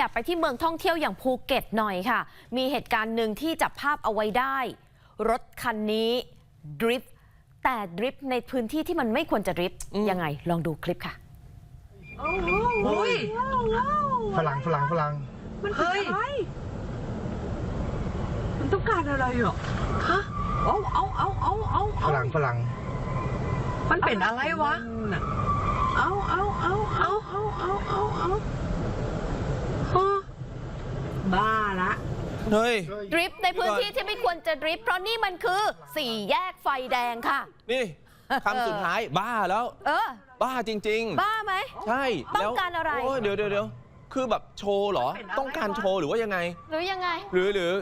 ยับไปที่เมืองท่องเที่ยวอย่างภูเก็ตหน่อยค่ะ มีเหตุการณ์หนึ่งที่จับภาพเอาไว้ได้ รถคันนี้ดริฟต์แต่ดริฟต์ในพื้นที่ที่มันไม่ควรจะดริฟต์ยังไงลองดูคลิปค่ะอุ้ยฝรั่งฝรั่งฝรั่งมันเป็นอะไรมันต้องการอะไรเหรอฮะเอาเอาเอาเอาเอาฝเอารั่งฝรั่งมันเป็นอะไรวะเอาเอาเอาเอาเอาเอาเอาเอาฮะบ้าละ เฮ้ย ดริฟต์ในพื้นที่ที่ไม่ควรจะดริฟต์เพราะนี่มันคือสี่แยกไฟแดงค่ะ นี่คำสุดท้ายบ้าแล้ว เออ บ้าจริง บ้าไหม ๆ ใช่ต้องแล้วการอะไร โยเดี๋ยวเดี๋ยวเดี๋ยวคือแบบโชว์เหรอเป็นอะไรต้องการโชว์หรือว่ายังไง หรือยังไง หรือหรือ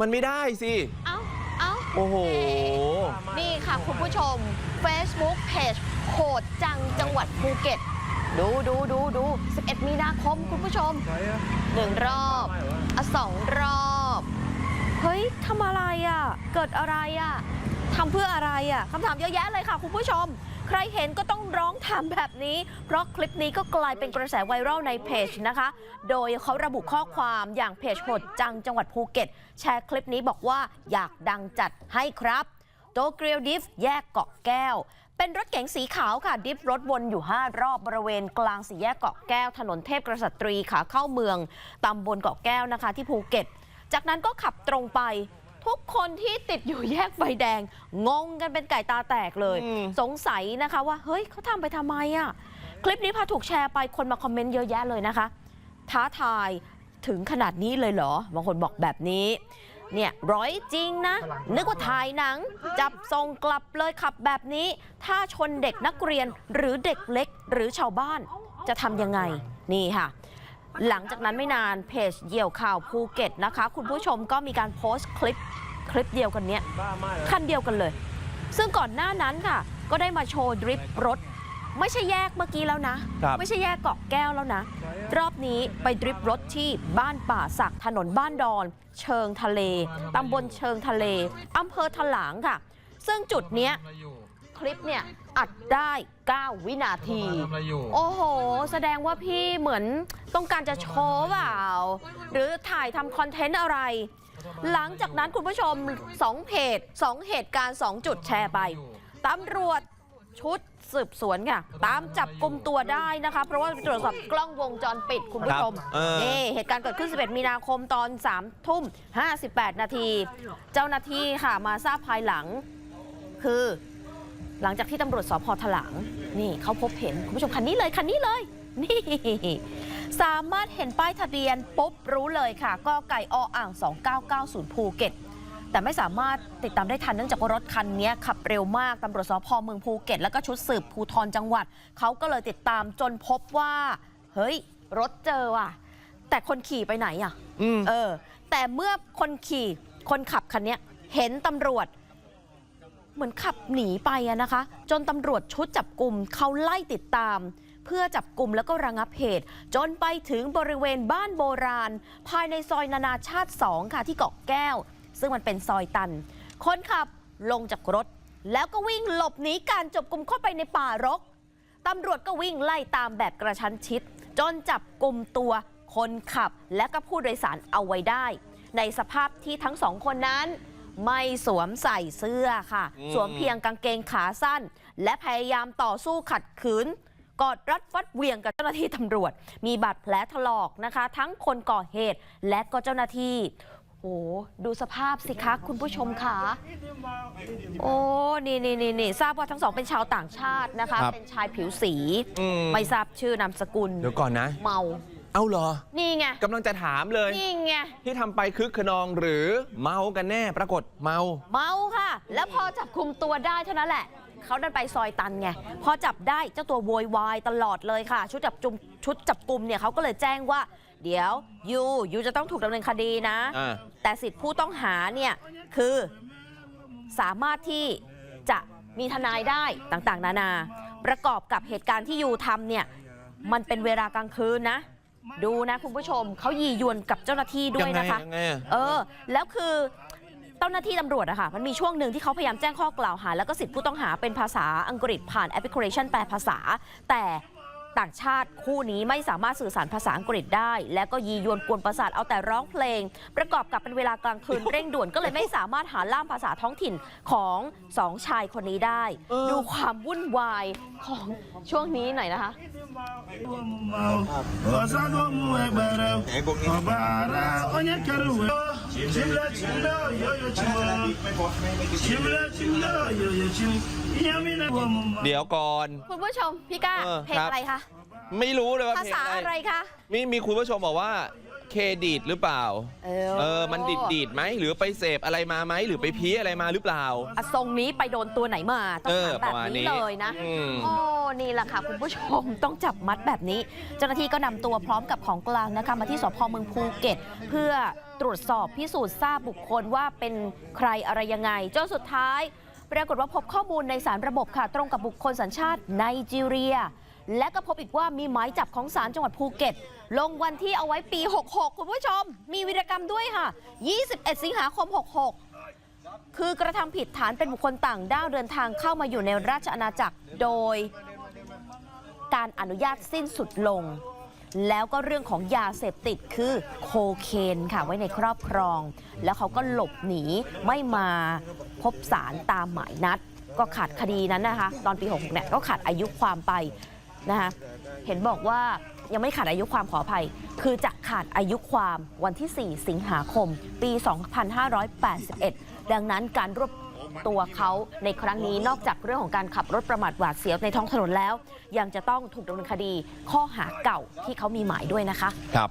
มันไม่ได้สิ เอ้า เอ้า โอ้โห นี่ค่ะคุณผู้ชม Facebook Page โหดจังจังหวัดภูเก็ต ดูดูดูดู 11 มีนาคมคุณผู้ชมหนึ่งรอบอะสองรอ ทำอะไรอะ เกิดอะไรอะทำเพื่ออะไรอะคำถามเยอะแยะเลยค่ะคุณผู้ชม ใครเห็นก็ต้องร้องถามแบบนี้ เพราะคลิปนี้ก็กลายเป็นกระแสไวรัลในเพจนะคะ โดยเขาระบุข้อความอย่างเพจโหดจังจังหวัดภูเก็ต แชร์คลิปนี้บอกว่าอยากดังจัดให้ครับโตเกียวดิฟแยกเกาะแก้ว เป็นรถเก๋งสีขาวค่ะ ดิฟรถวนอยู่ 5 รอบบริเวณกลางสี่แยกเกาะแก้ว ถนนเทพกษัตรีขาเข้าเมืองตำบลเกาะแก้วนะคะที่ภูเก็ต จากนั้นก็ขับตรงไป ทุกคนที่ติดอยู่แยกไฟแดง งงกันเป็นไก่ตาแตกเลยอืมสงสัยนะคะว่า เฮ้ยเขาทำไปทำไมอะคลิปนี้พอถูกแชร์ไปคนมาคอมเมนต์เยอะแยะเลยนะคะ ท้าทายถึงขนาดนี้เลยเหรอ บางคนบอกแบบนี้เนี่ยร้อยจริงนะ นึกว่าถ่ายหนัง จับส่งกลับเลยขับแบบนี้ ถ้าชนเด็กนักเรียนหรือเด็กเล็กหรือชาวบ้านจะทำยังไง นี่ค่ะ หลังจากนั้นไม่นานเพจเหยี่ยวข่าวภูเก็ตนะคะ คุณผู้ชมก็มีการโพสต์คลิปคลิปเดียวกันเนี้ยคันเดียวกันเลย ซึ่งก่อนหน้านั้นค่ะ ก็ได้มาโชว์ดริฟต์รถ ไม่ใช่แยกเมื่อกี้แล้วนะครับไม่ใช่แยกเกาะแก้วแล้วนะ รอบนี้ไปดริฟต์รถที่บ้านป่าสักถนนบ้านดอน เชิงทะเลตำบลเชิงทะเลอำเภอถลางค่ะ ซึ่งจุดเนี้ย คลิปเนี่ยอัดได้ 9 วินาทีโอ้โห แสดงว่าพี่เหมือนต้องการจะโชว์เปล่า หรือถ่ายทำคอนเทนต์อะไร หลังจากนั้นคุณผู้ชม 2เพจ2 เหตุการณ์ 2 จุดแชร์ไป ตำรวจชุดสืบสวนค่ะ ตามจับกลุ่มตัวได้นะคะ เพราะว่าไปตรวจสอบกล้องวงจรปิดคุณผู้ชมครับเออ นี่เหตุการณ์เกิดขึ้น 11 มีนาคมตอน3ทุ่ม 58 นาที เจ้าหน้าที่ค่ะมาทราบภายหลัง คือ หลังจากที่ตำรวจสพถลางนี่เขาพบเห็นคุณผู้ชมคันนี้เลยคันนี้เลยนี่สามารถเห็นป้ายทะเบียนปุ๊บรู้เลยค่ะก็ไก่ออ่าง 2990 ภูเก็ต แต่ไม่สามารถติดตามได้ทันเนื่องจากว่ารถคันนี้ขับเร็วมากตำรวจสพเมืองภูเก็ต แล้วก็ชุดสืบภูทรจังหวัด เขาก็เลยติดตามจนพบว่า เฮ้ย รถเจอว่ะ แต่คนขี่ไปไหนอะอืมเออ แต่เมื่อคนขี่คนขับคันเนี้ยเห็นตำรวจ เหมือนขับหนีไปอะนะคะ จนตำรวจชุดจับกลุ่มเขาไล่ติดตาม เพื่อจับกลุ่มแล้วก็ระงับเหตุ จนไปถึงบริเวณบ้านโบราณ ภายในซอยนานาชาติ 2 ค่ะที่เกาะแก้ว ซึ่งมันเป็นซอยตัน คนขับลงจากรถ แล้วก็วิ่งหลบหนีการจับกลุ่มเข้าไปในป่ารกตำรวจก็วิ่งไล่ตามแบบกระชั้นชิด จนจับกลุ่มตัวคนขับและก็ผู้โดยสารเอาไว้ได้ ในสภาพที่ทั้งสองคนนั้น ไม่สวมใส่เสื้อค่ะอืมสวมเพียงกางเกงขาสั้น และพยายามต่อสู้ขัดขืนกอดรัดฟัดเหวียงกับเจ้าหน้าที่ตำรวจ มีบาดแผลถลอกนะคะ ทั้งคนก่อเหตุและก็เจ้าหน้าที่โอ้ดูสภาพสิคะคุณผู้ชมค่ะ โอ้ นี่นี่นี่นี่ทราบว่าทั้งสองเป็นชาวต่างชาตินะคะครับเป็นชายผิวสีอืมไม่ทราบชื่อนามสกุล เดี๋ยวก่อนนะ เมา เอ้าเหรอ นี่ไงกำลังจะถามเลย นี่ไง ที่ทำไปคึกขนองหรือเมากันแน่ปรากฏเมา เมาค่ะ แล้วพอจับคุมตัวได้เท่านั้นแหละ เขาดันไปซอยตันไง พอจับได้เจ้าตัวโวยวายตลอดเลยค่ะ ชุดจับจุมชุดจับกลุ่มเนี่ยเขาก็เลยแจ้งว่า เดี๋ยวยูยูจะต้องถูกดำเนินคดีนะ อ่า แต่สิทธิผู้ต้องหาเนี่ยคือสามารถที่จะมีทนายได้ต่างๆ นานา ประกอบกับเหตุการณ์ที่ยูทำเนี่ยมันเป็นเวลากลางคืนนะ ดูนะคุณผู้ชมเขายียวนกับเจ้าหน้าที่ด้วยนะคะ ยังไงอะ เออ แล้วคือเจ้าหน้าที่ตำรวจอะค่ะมันมีช่วงหนึ่งที่เขาพยายามแจ้งข้อกล่าวหา แล้วก็สิทธิผู้ต้องหาเป็นภาษาอังกฤษผ่านแอปพลิเคชันแปลภาษา แต่ ต่างชาติคู่นี้ไม่สามารถสื่อสารภาษาอังกฤษได้ และก็ยียวนกวนประสาทเอาแต่ร้องเพลง ประกอบกับเป็นเวลากลางคืนเร่งด่วนก็เลยไม่สามารถหาล่ามภาษาท้องถิ่นของสองชายคนนี้ได้ ดูความวุ่นวายของช่วงนี้หน่อยนะคะ เดี๋ยวก่อน คุณผู้ชมพี่ก้าเออเพลงครับ อะไรคะ ไม่รู้เลยว่าภาเพลงษาอะอะไรไรคะ มีมีคุณผู้ชมบอกว่า เคดีดหรือเปล่า เอเออ มันดีดดีดไหม หรือไปเสพอะไรมาไหม หรือไปพี้อะไรมาหรือเปล่า อะทรงนี้ไปโดนตัวไหนมา ต้องเออถามแบบประมาณนี้นี้เลยนะ อืม โอ้ นี่แหละค่ะ คุณผู้ชม ต้องจับมัดแบบนี้ เจ้าหน้าที่ก็นำตัวพร้อมกับของกลางนะคะ มาที่สพเมืองภูเก็ต เพื่อตรวจสอบพิสูจน์ทราบบุคคลว่าเป็นใครอะไรยังไงจนสุดท้าย ปรากฏว่าพบข้อมูลในสารระบบค่ะ ตรงกับบุคคลสัญชาติไนจีเรีย และก็พบอีกว่ามีหมายจับของศาลจังหวัดภูเก็ต ลงวันที่เอาไว้ปี 66 คุณผู้ชม มีวิรกรรมด้วยค่ะ 21 สิงหาคม 66 คือกระทำผิดฐานเป็นบุคคลต่างด้าวเดินทางเข้ามาอยู่ในราชอาณาจักรโดย การอนุญาตสิ้นสุดลง แล้วก็เรื่องของยาเสพติดคือโคเคนค่ะไว้ในครอบครอง แล้วเขาก็หลบหนีไม่มาพบสารตามหมายนัด ก็ขาดคดีนั้นนะคะ ตอนปี 66เนี่ยก็ขาดอายุความไป นะคะเห็นบอกว่ายังไม่ขาดอายุความขออภัย คือจะขาดอายุความวันที่ 4 สิงหาคม ปี 2581 ดังนั้นการรวบตัวเขาในครั้งนี้นอกจากเรื่องของการขับรถประมาทหวาดเสียวในท้องถนนแล้ว ยังจะต้องถูกดำเนินคดีข้อหาเก่าที่เขามีหมายด้วยนะคะ ครับ